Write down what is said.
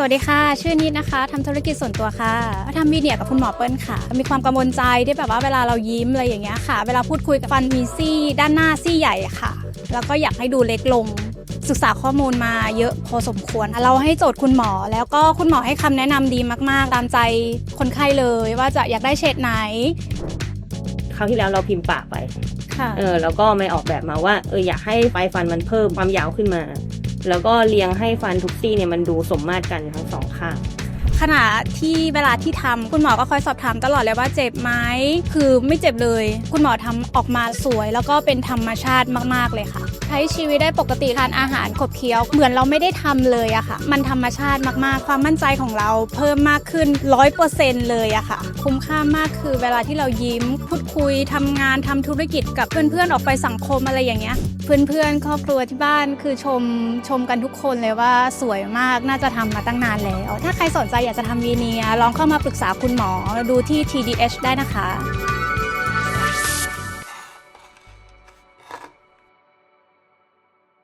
สวัสดีค่ะ ชื่อนิดนะคะทำธุรกิจส่วนตัวค่ะมาทำมีเดียกับคุณหมอเปิ้ลค่ะ มีความกังวลใจที่แบบว่าเวลาเรายิ้มอะไรอย่างเงี้ยค่ะ เวลาพูดคุยกับฟันมีซี่ ด้านหน้าซี่ใหญ่อะค่ะ แล้วก็อยากให้ดูเล็กลง ศึกษาข้อมูลมาเยอะพอสมควร เราให้โจทย์คุณหมอ แล้วก็คุณหมอให้คำแนะนำดีมาก ๆ ตามใจคนไข้เลย ว่าจะอยากได้เฉดไหนคราวที่แล้วเราพิมพ์ปากไปค่ะเออแล้วก็ไม่ออกแบบมาว่าเอออยากให้ปลายฟันมันเพิ่มความยาวขึ้นมา แล้วก็เรียงให้ฟันทุกซี่เนี่ยมันดูสมมาตรกันทั้งสองข้าง ขณะที่เวลาที่ทำคุณหมอก็คอยสอบถามตลอดเลยว่าเจ็บไหมคือไม่เจ็บเลย คุณหมอทำออกมาสวย แล้วก็เป็นธรรมชาติมากๆเลยค่ะ ใช้ชีวิตได้ปกติทานอาหารขบเคี้ยวเหมือนเราไม่ได้ทำเลยอะค่ะ มันธรรมชาติมากๆ ความมั่นใจของเราเพิ่มมากขึ้นร้อยเปอร์เซ็นต์เลยอะค่ะ คุ้มค่ามากคือเวลาที่เรายิ้มพูดคุยทำงานทำธุรกิจกับเพื่อนๆออกไปสังคมอะไรอย่างเงี้ยเพื่อนๆครอบครัวที่บ้านคือชมชมกันทุกคนเลยว่าสวยมากน่าจะทำมาตั้งนานแล้ว ถ้าใครสนใจอยากจะทำวีเนียร์ลองเข้ามาปรึกษาคุณหมอดูที่ TDH ได้นะคะ